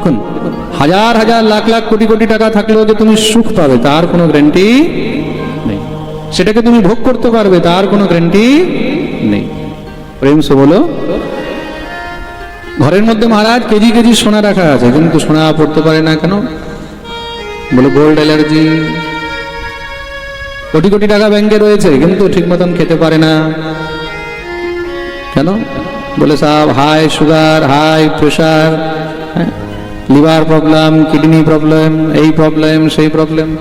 দেখুন, হাজার হাজার লাখ লাখ কোটি কোটি টাকা থাকলেও যে তুমি সুখ পাবে, তার কোনো গ্যারান্টি নেই। সেটাকে তুমি ভোগ করতে পারবে, তার কোনো গ্যারান্টি নেই। প্রেম সে বলো, ঘরের মধ্যে মহারাজ কেজি কেজি সোনা রাখা আছে, কিন্তু সোনা পড়তে পারে না কেন? বলে গোল্ড অ্যালার্জি কোটি কোটি টাকা ব্যাংকে রয়েছে, কিন্তু ঠিক মতন খেতে পারে না। কেন? বলে সাহেব high sugar high pressure liver problem, kidney problem, এই প্রবলেম, সেই প্রবলেম।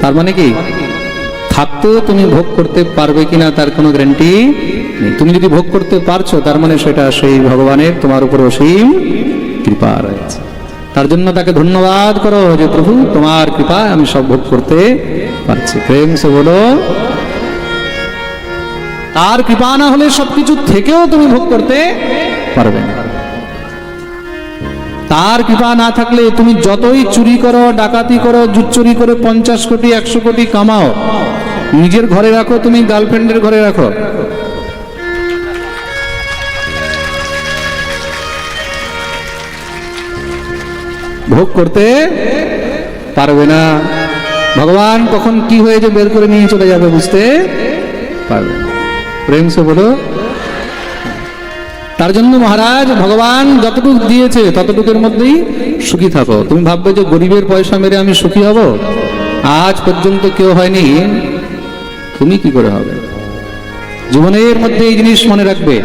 তার মানে কি? থাকতেও তুমি ভোগ করতে পারবে কিনা তার কোনো গ্যারান্টি তুমি যদি ভোগ করতে পারছ, তার মানে সেটা সেই ভগবানের, তোমার উপর অসীম কৃপা রয়েছে। তার জন্য তাকে ধন্যবাদ করো যে প্রভু, তোমার কৃপায় আমি সব ভোগ করতে পারছি। প্রেম সে বলো, তার কৃপা না হলে সবকিছু থেকেও তুমি ভোগ করতে পারবে না। তার কৃপা না থাকলে তুমি যতই চুরি করো, ডাকাতি করো, জুচ্চুরি করে, পঞ্চাশ কোটি, একশো কোটি কামাও। নিজের ঘরে রাখো, তুমি গার্লফ্রেন্ডের ঘরে রাখো। ভোগ করতে পারবে না। ভগবান কখন কি হয়েছে বের করে নিয়ে চলে যাবে বুঝতে পারবে প্রেম সে বলো তার জন্য মহারাজ, ভগবান যতটুকু দিয়েছে, ততটুকুর মধ্যেই সুখী থাকো। তুমি ভাববে যে গরিবের পয়সা মেরে আমি সুখী হব? আজ পর্যন্ত কেউ হয়নি। তুমি কি করে হবে? জীবনের মধ্যে এই জিনিস মনে রাখবে।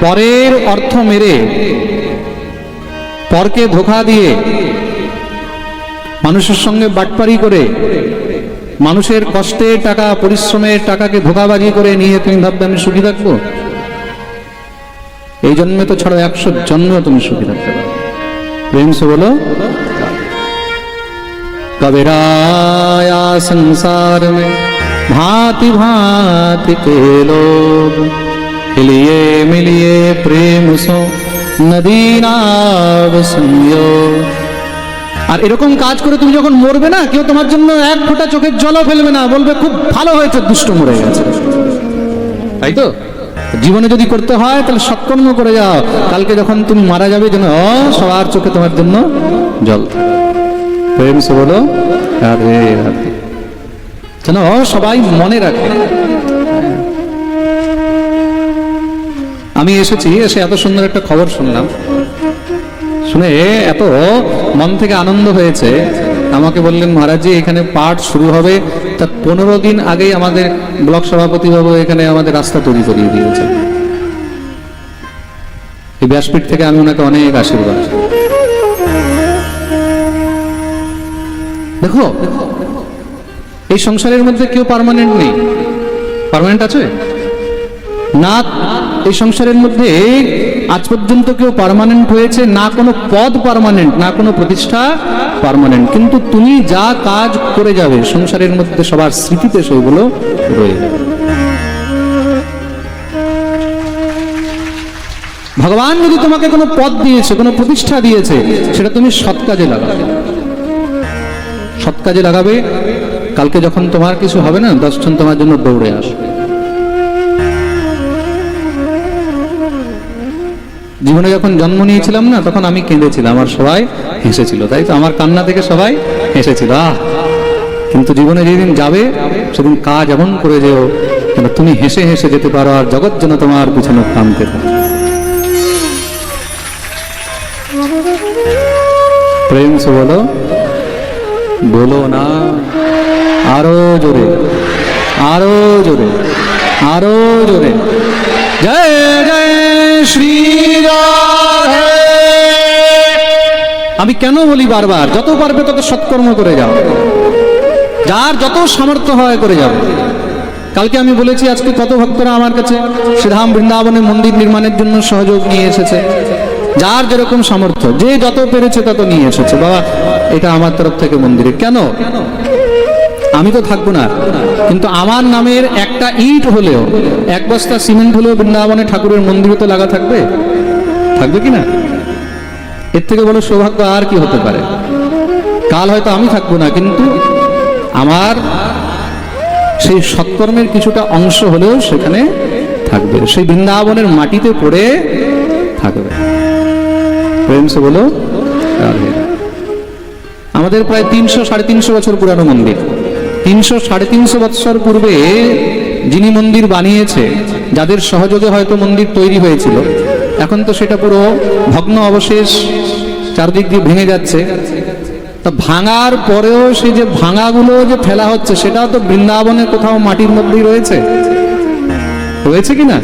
পরের অর্থ মেরে, পরকে ধোকা দিয়ে, মানুষের সঙ্গে বাটপারি করে, মানুষের কষ্টে টাকা, পরিশ্রমের টাকাকে ধোকাবাজি করে নিয়ে তুমি ভাববে আমি সুখী থাকব? এই জন্মে তো ছাড়ো একশো জন্মেও তুমি সুখী থাকতে পারো প্রেম সে বলো कबीराया संसार में भांति भांति के लोग हिलिए मिलिए प्रेम सो नदी नाव संयोग আর এরকম কাজ করে তুমি যখন মরবে না কেউ তোমার জন্য এক ফোঁটা চোখের জলও ফেলবে না বলবে খুব ভালো হয়েছে দুষ্ট মরে গেছে তাই তো জীবনে যদি করতে হয় তাহলে সৎকর্ম করে যাও। কালকে যখন তুমি মারা যাবে যেন সবার চোখে তোমার জন্য জল প্রেম সে বলো রাধে রাধে। যেন সবাই মনে রাখে। আমি এসেছি এসে এত সুন্দর একটা খবর শুনলাম। শুনে এত মন থেকে আনন্দ হয়েছে। আমাকে বললেন মহারাজজি এখানে পাঠ শুরু হবে। তার পনেরো দিন আগেই আমাদের ব্লক সভাপতি বাবু এখানে আমাদের রাস্তা তৈরি করিয়ে দিয়েছে এই ব্যাসপীঠ থেকে আমি ওনাকে অনেক আশীর্বাদ। দেখো, এই সংসারের মধ্যে কেউ পারমানেন্ট নেই। পারমানেন্ট আছে? না, এই সংসারের মধ্যে আজ পর্যন্ত কেউ পারমানেন্ট হয়েছে, না কোনো পদ পার্মানেন্ট না কোনো প্রতিষ্ঠা পার্মানেন্ট কিন্তু তুমি যা কাজ করে যাবে, সংসারের মধ্যে সবার স্মৃতিতে সেগুলো রয়ে যাবে। ভগবান যদি তোমাকে কোনো পদ দিয়েছে, কোনো প্রতিষ্ঠা দিয়েছে, সেটা তুমি সৎ কাজে লাগাবে। সৎ কাজে লাগাবে, কালকে যখন তোমার কিছু হবে না, দশজন তোমার জন্য দৌড়ে আসবে। জীবনে যখন জন্ম নিয়েছিলাম না, তখন আমি কেঁদেছিলাম আর সবাই হেসেছিল, তাই তো? আমার কান্না থেকে সবাই হেসেছিল, আহ! কিন্তু জীবনে যেদিন যাবে, সেদিন কাজ এমন করে যেও যেন তুমি হেসে হেসে যেতে পারো আর জগৎ যেন তোমার পিছনে কামতে থাকে প্রেম সে বলো বলো না, আরও জোরে আরও জোরে আরও জোরে, জয়। আমি কেন বলি বারবার, যত পারবে তত সৎকর্ম করে যাও। যার যত সামর্থ্য হয় করে যাও। কালকে আমি বলেছি, আজকে কত ভক্তরা আমার কাছে শ্রীধাম বৃন্দাবনে মন্দির নির্মাণের জন্য সহযোগ নিয়ে এসেছে। যার যেরকম সামর্থ্য, যে যত পেরেছে তত নিয়ে এসেছে। বাবা, এটা আমার তরফ থেকে মন্দিরে। কেন? আমি তো থাকব না। কিন্তু আমার নামের একটা ইট হলেও, এক বস্তা সিমেন্ট হলেও বৃন্দাবনে ঠাকুরের মন্দিরে তো লাগা থাকবে? থাকবে কি না? এর থেকে বড় সৌভাগ্য আর কি হতে পারে? কাল হয়তো আমি থাকব না, কিন্তু আমার সেই সৎকর্মের কিছুটা অংশ হলেও সেখানে থাকবে। সেই বৃন্দাবনের মাটিতে পড়ে থাকবে। প্রেম সে বলো আমাদের প্রায় তিনশো, সাড়ে তিনশো বছর পুরানো মন্দির। তিনশো, সাড়ে তিনশো বৎসর পূর্বে যিনি মন্দির বানিয়েছে, যাদের সহযোগে হয়তো মন্দির তৈরি হয়েছিল, এখন তো সেটা পুরো ভগ্ন অবশেষ চারদিক দিয়ে ভেঙে যাচ্ছে। তা ভাঙার পরেও সেই যে ভাঙাগুলো যে ফেলা হচ্ছে, সেটাও তো বৃন্দাবনে কোথাও মাটির মধ্যেই রয়েছে। রয়েছে কি না?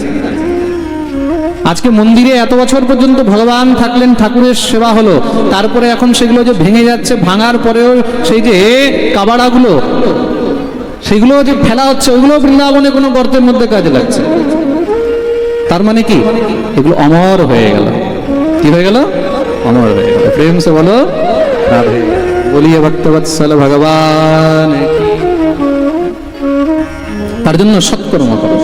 আজকে মন্দিরে এত বছর পর্যন্ত ভগবান থাকলেন, ঠাকুরের সেবা হলো, তারপরে এখন সেগুলো যে ভেঙে যাচ্ছে, ভাঙার পরেও সেই যে কাবাড়াগুলো সেগুলো যে ফেলা হচ্ছে ওইগুলো বৃন্দাবনে কোনো গর্তের মধ্যে কাজে লাগছে। তার মানে কি? এগুলো অমর হয়ে গেল। কি হয়ে গেল? অমর হয়ে গেল। প্রেম সে বলো বলিয়ে ভক্তবৎসল ভগবান। তার জন্য সৎকর্ম করো।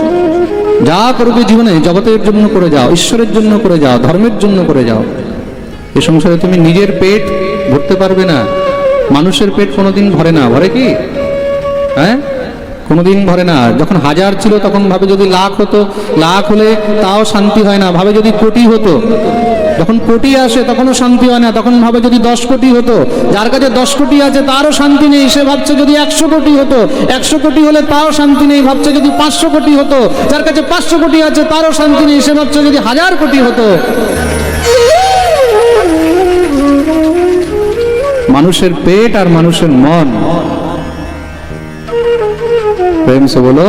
যা করবে জীবনে জগতের জন্য করে যাও ঈশ্বরের জন্য করে যাও ধর্মের জন্য করে যাও। এ সংসারে তুমি নিজের পেট ভরতে পারবে না। মানুষের পেট কোনোদিন ভরে না। ভরে কি? হ্যাঁ? কোনোদিন ভরে না। যখন হাজার ছিল, তখন ভাবে যদি লাখ হতো, লাখ হলে তাও শান্তি হয় না। ভাবে যদি কোটি হতো, যখন কোটি আসে, তখনও শান্তি হয় না। তখন ভাবে যদি দশ কোটি হতো, যার কাছে দশ কোটি আছে, তারও শান্তি নেই। সে ভাবছে যদি একশো কোটি হতো, একশো কোটি হলে তাও শান্তি নেই। ভাবছে যদি পাঁচশো কোটি হতো, যার কাছে পাঁচশো কোটি আছে, তারও শান্তি নেই। সে ভাবছে যদি হাজার কোটি হতো। মানুষের পেট আর মানুষের মন প্রেম সে বলো